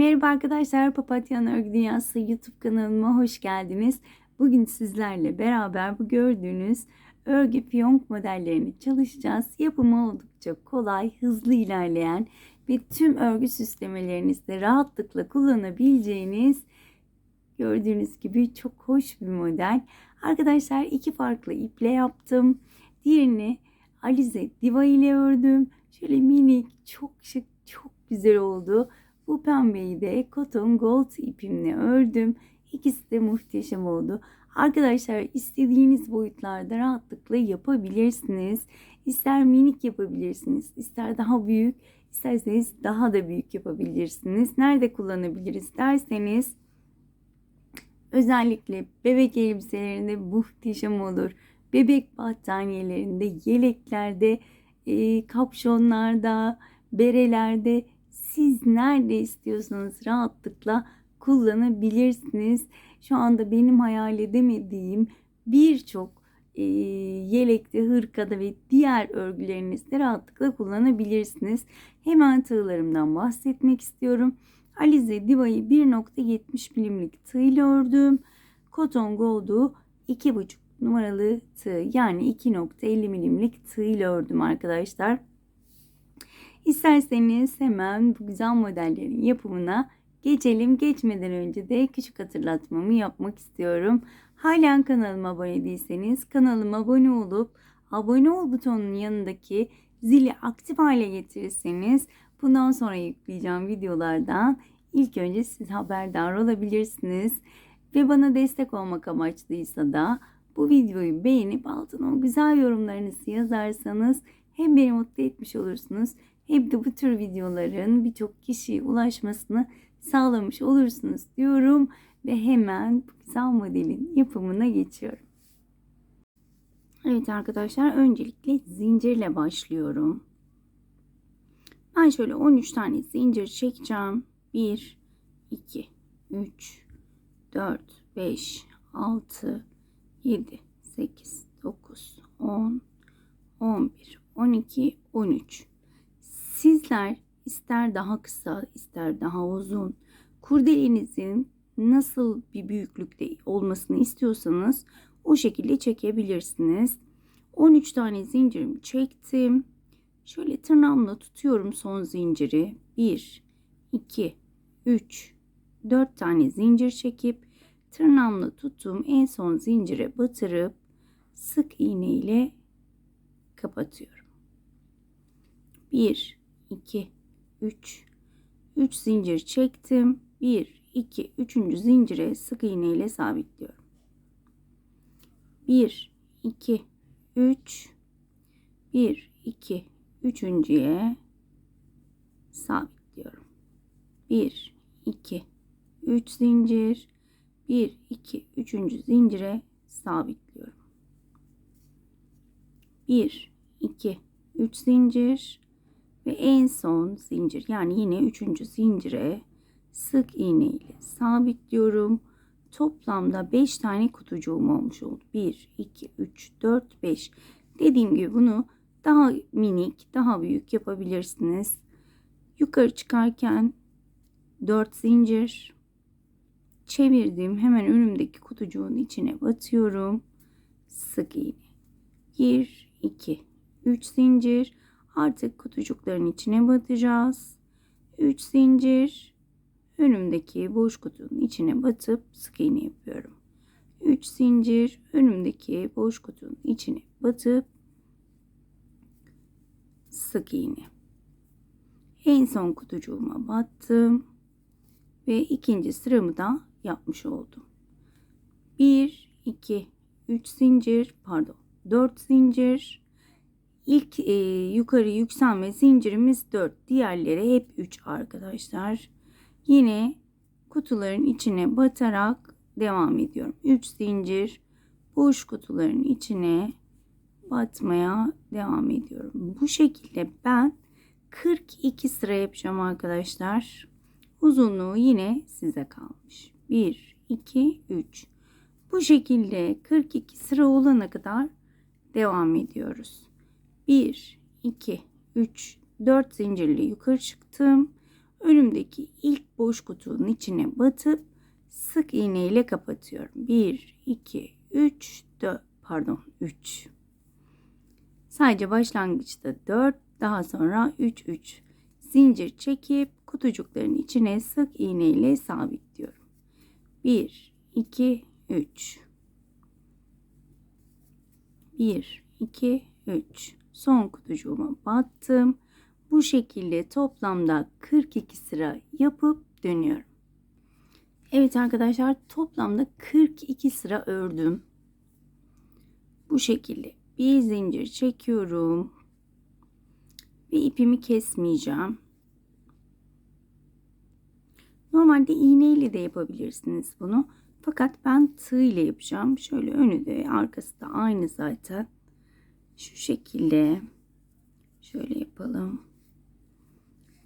Merhaba arkadaşlar, Papatyan Örgü Dünyası YouTube kanalıma hoş geldiniz. Bugün sizlerle beraber bu gördüğünüz örgü fiyonk modellerini çalışacağız. Yapımı oldukça kolay, hızlı ilerleyen ve tüm örgü süslemelerinizde rahatlıkla kullanabileceğiniz gördüğünüz gibi çok hoş bir model. Arkadaşlar iki farklı iple yaptım. Diğerini Alize Diva ile ördüm. Şöyle minik, çok şık, çok güzel oldu. Bu pembeyi de Cotton Gold ipimle ördüm. İkisi de muhteşem oldu. Arkadaşlar istediğiniz boyutlarda rahatlıkla yapabilirsiniz. İster minik yapabilirsiniz, ister daha büyük, isterseniz daha da büyük yapabilirsiniz. Nerede kullanabiliriz derseniz özellikle bebek elbiselerinde muhteşem olur. Bebek battaniyelerinde, yeleklerde, e, kapşonlarda, berelerde siz nerede istiyorsanız rahatlıkla kullanabilirsiniz. Şu anda benim hayal edemediğim birçok e, yelekte, hırkada ve diğer örgülerinizde rahatlıkla kullanabilirsiniz. Hemen tığlarımdan bahsetmek istiyorum. Alize Diva'yı 1.70 milimlik tığ ile ördüm. Cotton Gold'u 2.5 numaralı tığ yani 2.50 milimlik tığ ile ördüm arkadaşlar. İsterseniz hemen bu güzel modellerin yapımına geçelim. Geçmeden önce de küçük hatırlatmamı yapmak istiyorum. Halen kanalıma abone değilseniz kanalıma abone olup abone ol butonunun yanındaki zili aktif hale getirirseniz bundan sonra yükleyeceğim videolardan ilk önce siz haberdar olabilirsiniz. Ve bana destek olmak amaçlıysa da bu videoyu beğenip altına o güzel yorumlarınızı yazarsanız hem beni mutlu etmiş olursunuz hem de bu tür videoların birçok kişiye ulaşmasını sağlamış olursunuz diyorum ve hemen bu güzel modelin yapımına geçiyorum. Evet arkadaşlar öncelikle zincirle başlıyorum. Ben şöyle 13 tane zincir çekeceğim. 1 2 3 4 5 6 7 8 9 10 11 12 13 Sizler ister daha kısa ister daha uzun kurdelenizin nasıl bir büyüklükte olmasını istiyorsanız o şekilde çekebilirsiniz. 13 tane zincirimi çektim. Şöyle tırnağımla tutuyorum son zinciri. 1, 2, 3, 4 tane zincir çekip tırnağımla tuttuğum en son zincire batırıp sık iğne ile kapatıyorum. 1, 2, 3, 3 zincir çektim. 1, 2, 3. zincire sık iğne ile sabitliyorum. 1, 2, 3, 1, 2, üçüncüye sabitliyorum. 1, 2, 3 zincir, 1, 2, 3. zincire sabitliyorum. 1, 2, 3 zincir, ve en son zincir yani yine üçüncü zincire sık iğne ile sabitliyorum. Toplamda 5 tane kutucuğum olmuş oldu. 1, 2, 3, 4, 5. Dediğim gibi bunu daha minik, daha büyük yapabilirsiniz. Yukarı çıkarken 4 zincir çevirdim. Hemen önümdeki kutucuğun içine batıyorum. Sık iğne. 1, 2, 3 zincir Artık kutucukların içine batacağız. 3 zincir önümdeki boş kutunun içine batıp sık iğne yapıyorum. 3 zincir önümdeki boş kutunun içine batıp sık iğne. En son kutucuğuma battım ve ikinci sıramı da yapmış oldum. 1 2 3 zincir pardon 4 zincir İlk e, yukarı yükselme zincirimiz 4. Diğerleri hep 3 arkadaşlar. Yine kutuların içine batarak devam ediyorum. 3 zincir boş kutuların içine batmaya devam ediyorum. Bu şekilde ben 42 sıra yapacağım arkadaşlar. Uzunluğu yine size kalmış. 1, 2, 3. Bu şekilde 42 sıra olana kadar devam ediyoruz. 1, 2, 3, 4 zincirli yukarı çıktım. Önümdeki ilk boş kutunun içine batıp sık iğne ile kapatıyorum. 1, 2, 3, 4 pardon 3. Sadece başlangıçta 4 daha sonra 3, 3 zincir çekip kutucukların içine sık iğne ile sabitliyorum. 1, 2, 3. 1, 2, 3. Son kutucuğuma battım. Bu şekilde toplamda 42 sıra yapıp dönüyorum. Evet arkadaşlar toplamda 42 sıra ördüm. Bu şekilde bir zincir çekiyorum. Ve ipimi kesmeyeceğim. Normalde iğne ile de yapabilirsiniz bunu. Fakat ben tığ ile yapacağım. Şöyle önü de arkası da aynı zaten. Şu şekilde. Şöyle yapalım.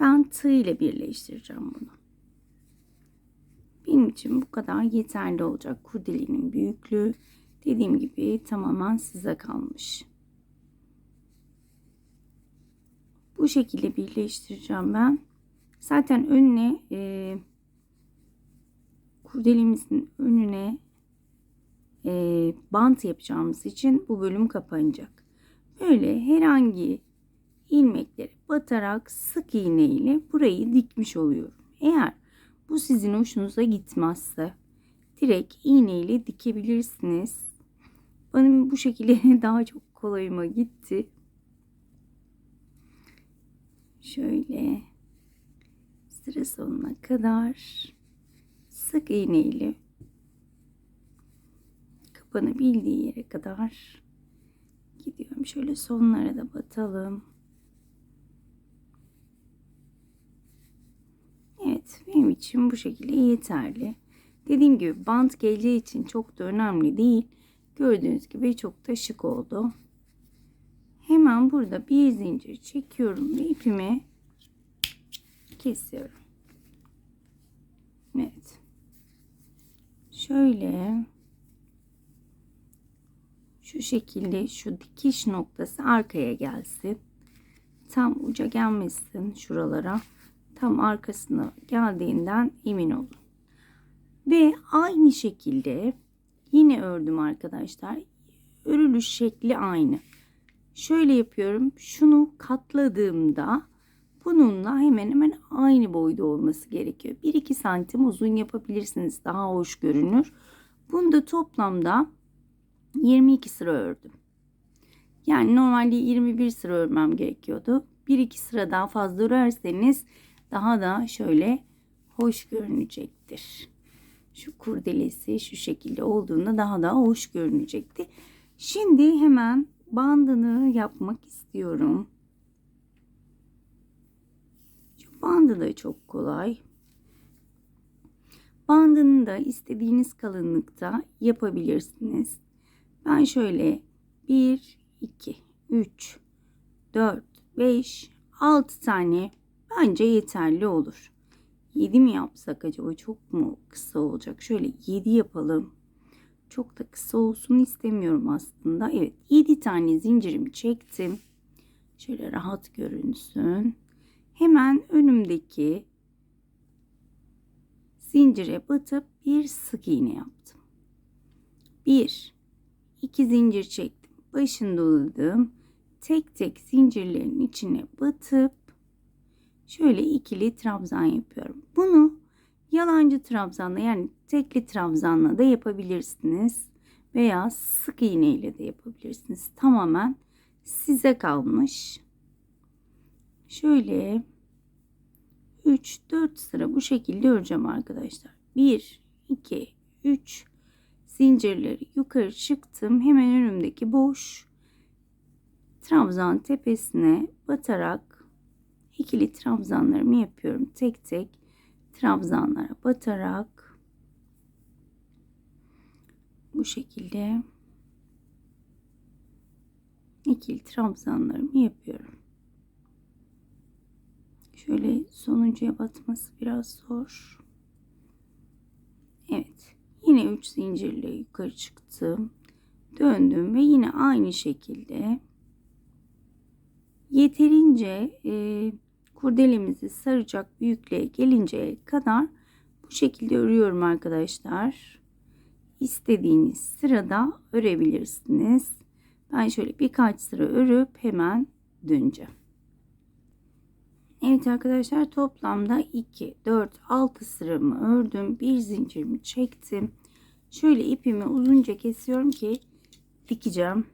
Ben tığ ile birleştireceğim bunu. Benim için bu kadar yeterli olacak. Kurdelenin büyüklüğü dediğim gibi tamamen size kalmış. Bu şekilde birleştireceğim ben. Zaten önüne e, kurdelimizin önüne e, bant yapacağımız için bu bölüm kapanacak. Böyle herhangi ilmekleri batarak sık iğne ile burayı dikmiş oluyorum. Eğer bu sizin hoşunuza gitmezse direkt iğne ile dikebilirsiniz. Benim bu şekilde daha çok kolayıma gitti. Şöyle sıra sonuna kadar sık iğne ile kapanabildiği yere kadar Şöyle sonlara da batalım. Evet benim için bu şekilde yeterli. Dediğim gibi bant geleceği için çok da önemli değil. Gördüğünüz gibi çok da şık oldu. Hemen burada bir zincir çekiyorum ve ipimi kesiyorum. Evet. Şöyle şu şekilde şu dikiş noktası arkaya gelsin. Tam uca gelmesin şuralara. Tam arkasına geldiğinden emin olun. Ve aynı şekilde yine ördüm arkadaşlar. Örülüş şekli aynı. Şöyle yapıyorum. Şunu katladığımda bununla hemen hemen aynı boyda olması gerekiyor. 1-2 santim uzun yapabilirsiniz. Daha hoş görünür. Bunda toplamda 22 sıra ördüm. Yani normalde 21 sıra örmem gerekiyordu. 1-2 sıra daha fazla örerseniz daha da şöyle hoş görünecektir. Şu kurdelesi şu şekilde olduğunda daha da hoş görünecekti. Şimdi hemen bandını yapmak istiyorum. Şu bandı da çok kolay. Bandını da istediğiniz kalınlıkta yapabilirsiniz. Ben şöyle 1, 2, 3, 4, 5, 6 tane bence yeterli olur. 7 mi yapsak acaba çok mu kısa olacak? Şöyle 7 yapalım. Çok da kısa olsun istemiyorum aslında. Evet 7 tane zincirimi çektim. Şöyle rahat görünsün. Hemen önümdeki zincire batıp bir sık iğne yaptım. 1 2 zincir çektim. Başını doladım. Tek tek zincirlerin içine batıp şöyle ikili trabzan yapıyorum. Bunu yalancı trabzanla yani tekli trabzanla da yapabilirsiniz. Veya sık iğne ile de yapabilirsiniz. Tamamen size kalmış. Şöyle 3-4 sıra bu şekilde öreceğim arkadaşlar. 1, 2, 3 zincirleri yukarı çıktım. Hemen önümdeki boş trabzan tepesine batarak ikili trabzanlarımı yapıyorum. Tek tek trabzanlara batarak bu şekilde ikili trabzanlarımı yapıyorum. Şöyle sonuncuya batması biraz zor. Yine 3 zincirle yukarı çıktım. Döndüm ve yine aynı şekilde yeterince e, kurdelemizi saracak büyüklüğe gelinceye kadar bu şekilde örüyorum arkadaşlar. İstediğiniz sırada örebilirsiniz. Ben şöyle birkaç sıra örüp hemen döneceğim. Evet arkadaşlar toplamda 2, 4, 6 sıramı ördüm. Bir zincirimi çektim. Şöyle ipimi uzunca kesiyorum ki dikeceğim.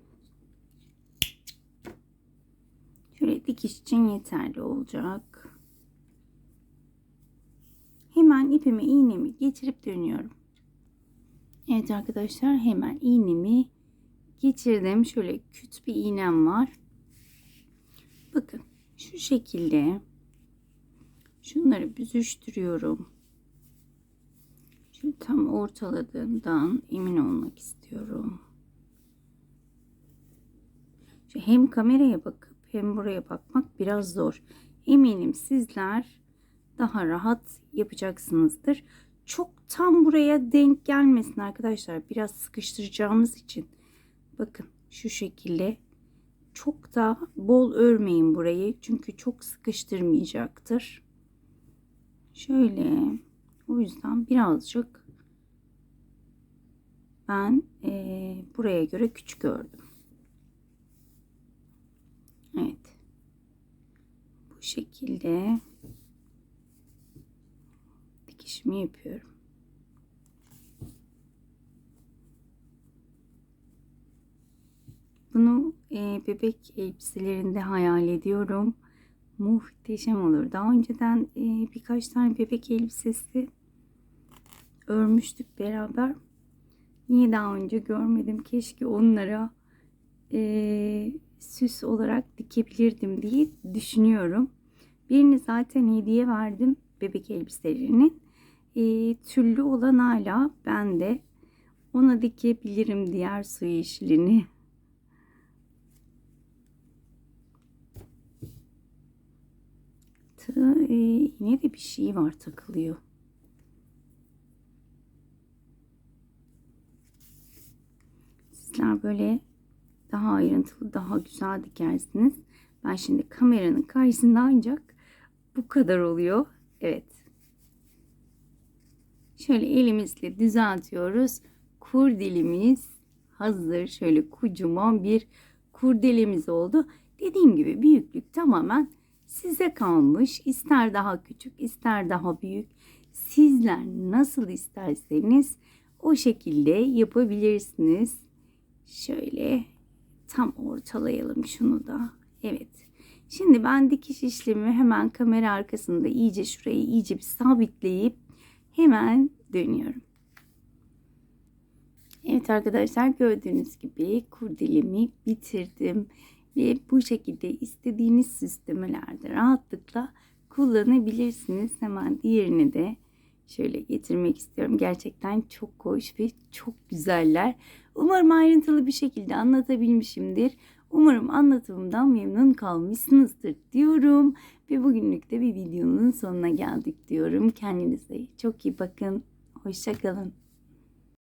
Şöyle dikiş için yeterli olacak. Hemen ipimi iğnemi geçirip dönüyorum. Evet arkadaşlar hemen iğnemi geçirdim. Şöyle küt bir iğnem var. Bakın şu şekilde şunları büzüştürüyorum. Şimdi tam ortaladığımdan emin olmak istiyorum. Şu hem kameraya bakıp hem buraya bakmak biraz zor. Eminim sizler daha rahat yapacaksınızdır. Çok tam buraya denk gelmesin arkadaşlar. Biraz sıkıştıracağımız için. Bakın şu şekilde çok da bol örmeyin burayı. Çünkü çok sıkıştırmayacaktır. Şöyle o yüzden birazcık ben e, buraya göre küçük ördüm. Evet. Bu şekilde dikişimi yapıyorum. Bunu e, bebek elbiselerinde hayal ediyorum. Muhteşem olur. Daha önceden e, birkaç tane bebek elbisesi örmüştük beraber. Niye daha önce görmedim? Keşke onlara e, süs olarak dikebilirdim diye düşünüyorum. Birini zaten hediye verdim bebek elbiselerinin. E, türlü olan hala ben de ona dikebilirim diğer su yeşilini. E, yine de bir şey var takılıyor. Böyle daha ayrıntılı, daha güzel dikersiniz. Ben şimdi kameranın karşısında ancak bu kadar oluyor. Evet. Şöyle elimizle düzeltiyoruz. Kurdelimiz hazır. Şöyle kocaman bir kurdelemiz oldu. Dediğim gibi büyüklük tamamen size kalmış. İster daha küçük, ister daha büyük. Sizler nasıl isterseniz o şekilde yapabilirsiniz. Şöyle tam ortalayalım şunu da. Evet. Şimdi ben dikiş işlemi hemen kamera arkasında iyice şurayı iyice bir sabitleyip hemen dönüyorum. Evet arkadaşlar gördüğünüz gibi kurdelemi bitirdim ve bu şekilde istediğiniz süslemelerde rahatlıkla kullanabilirsiniz. Hemen diğerini de şöyle getirmek istiyorum. Gerçekten çok hoş ve çok güzeller. Umarım ayrıntılı bir şekilde anlatabilmişimdir. Umarım anlatımımdan memnun kalmışsınızdır diyorum. Ve bugünlük de bir videonun sonuna geldik diyorum. Kendinize çok iyi bakın. Hoşçakalın.